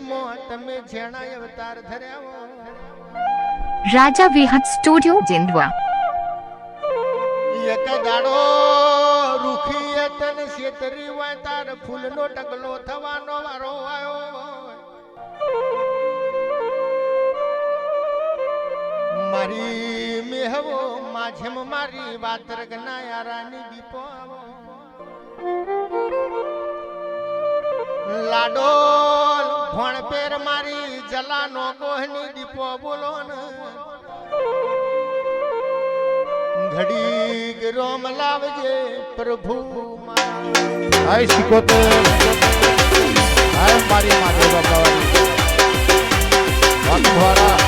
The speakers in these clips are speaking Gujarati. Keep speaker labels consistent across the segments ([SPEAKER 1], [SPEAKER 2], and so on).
[SPEAKER 1] કોમણની પેલી સ્ટુડિયો તમે જેણા અવતાર ધર્યા
[SPEAKER 2] Raja Vihat Studio Jindwa.
[SPEAKER 1] એક દાડો રૂખી તન શેતરી હોય તાર ફૂલનો ટકલો થવાનો વારો આવ્યો મારી મેહવો માછેમ મારી વાત રગના યારાની દીપો લાડો પેર મારી જલાનો ગોહની દીપો બોલો ને. ઘડી રોમ લાવજે પ્રભુ મારા.
[SPEAKER 3] શીખો તો હાય મારી માતે બાપાવાળી વાતવાળા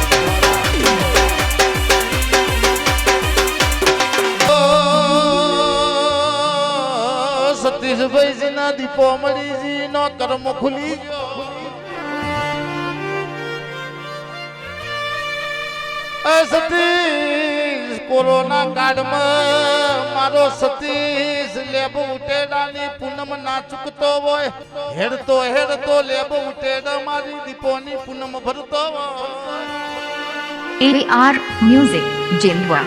[SPEAKER 3] સતીશભાઈ જીના દીપો મળીજી નો કર્મ ખુલી ગયો. કોરોના કાળમાં મારો સતીશ લેબો ઉટેડાની પૂનમ ના ચૂકતો હોય હેડતો હેડતો લેબો ઉટેડા મારી દીપોની પૂનમ ભરતો હોય
[SPEAKER 2] AR મ્યુઝિક Jindwa.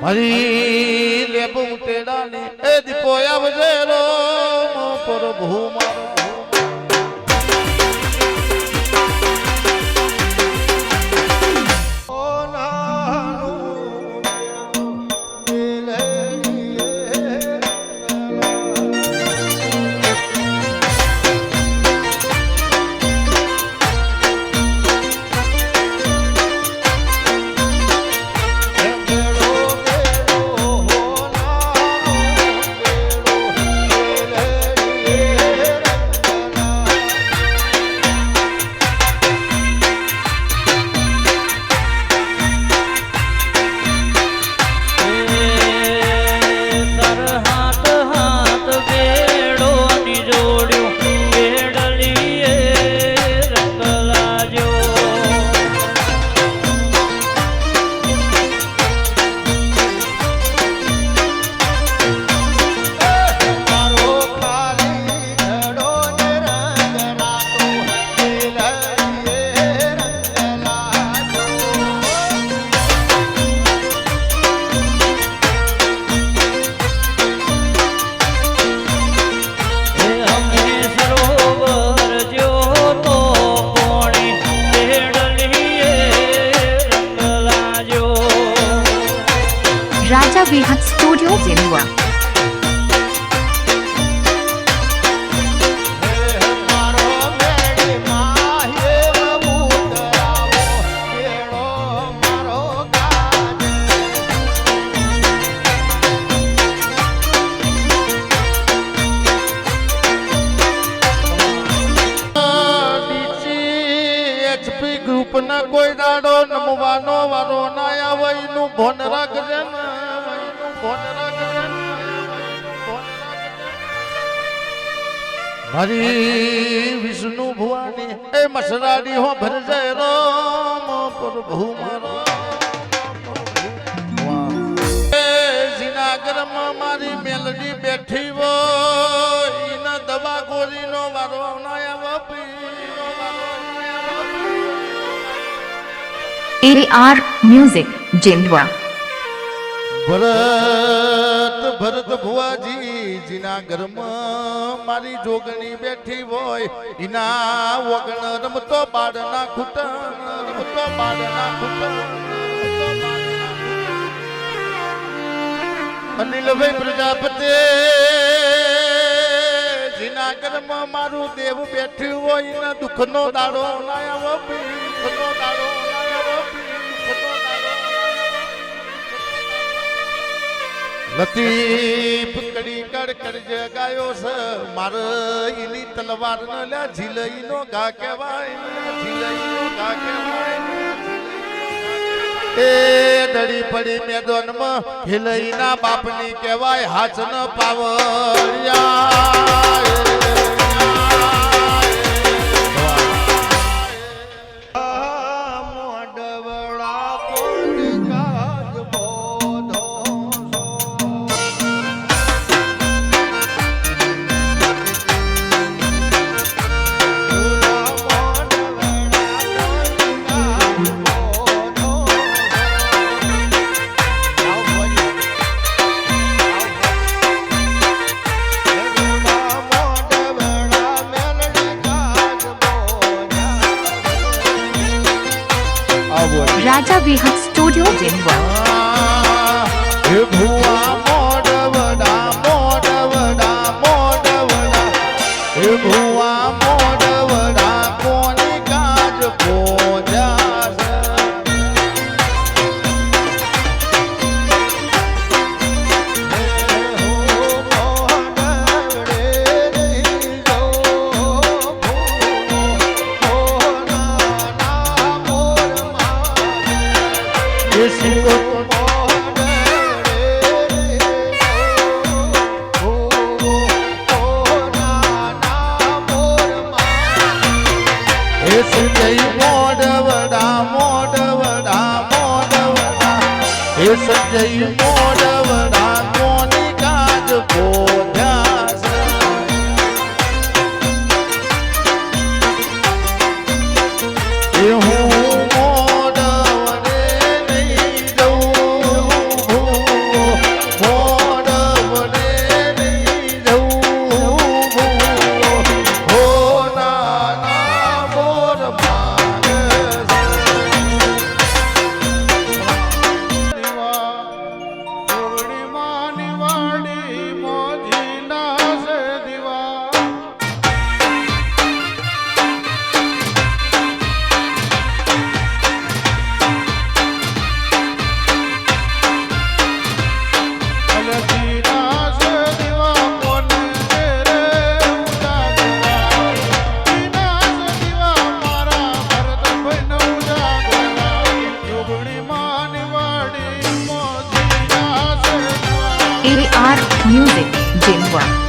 [SPEAKER 3] મારી લેબ ઉટેડાની એ દીપો આવજે રો પ્રભુ
[SPEAKER 1] ને
[SPEAKER 3] ભોન રાખજે. મારી વિષ્ણુ ભુવાની, એ મસરાડી હો ભરજે રામ, પ્રભુ મારો જીનાગરમાં મારી મેલડી બેઠી હોય દવા ગોરીનો વારો ના આવે આવે
[SPEAKER 2] મ્યુઝિક Jindwa.
[SPEAKER 3] ભરત ભરત ભુવાજી, જીના ઘરમાં મારી જોગણી બેઠી હોય. એના વગણ રમતો બાળના ખૂટણ, રમતો બાળના ખૂટણ. અનિલભાઈ પ્રજાપતિ જીના ઘરમાં મારું દેવ બેઠ્યું હોય. એના દુઃખનો દાડો ના લતીફ કડી કડ કરજ ગાયો છે, માર ઈની તલવાર ન લે ઝીલઈ નો ગા કહેવાય. ઝીલઈ નો ગા કહેવાય એ ડડી પડી મેદાનમાં હિલઈ ના બાપની કહેવાય, હાથ ન પાવરિયા
[SPEAKER 1] Raja Vihat
[SPEAKER 3] Studio Denver.
[SPEAKER 1] હેત જય મોડવડા મોડવડા મોડવડા હે સંજય
[SPEAKER 4] મોડ AR Music Jinwa.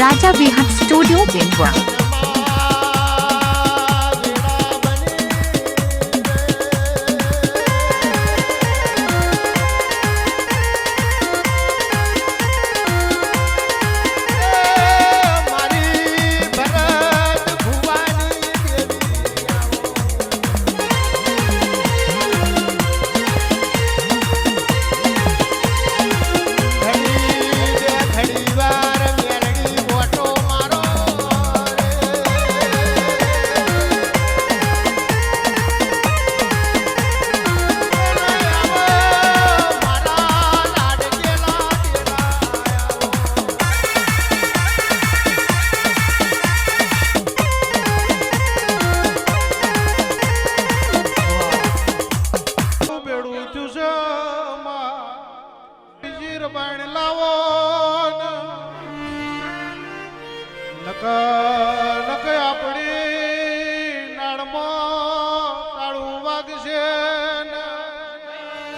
[SPEAKER 4] Raja Bihat Studio Jinwa.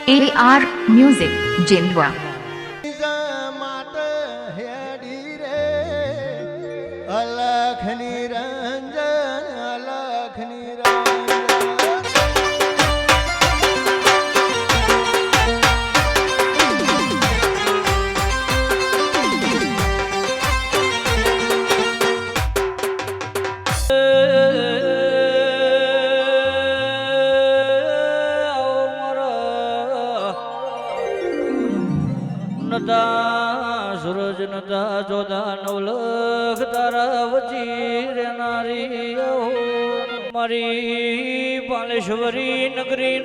[SPEAKER 1] AR Music, Jindwa.
[SPEAKER 5] મારી પાલેશ્વરી નગરી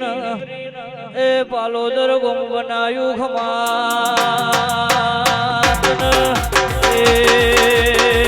[SPEAKER 5] એ પાલોદર ગુમ બનાયું ખમા એ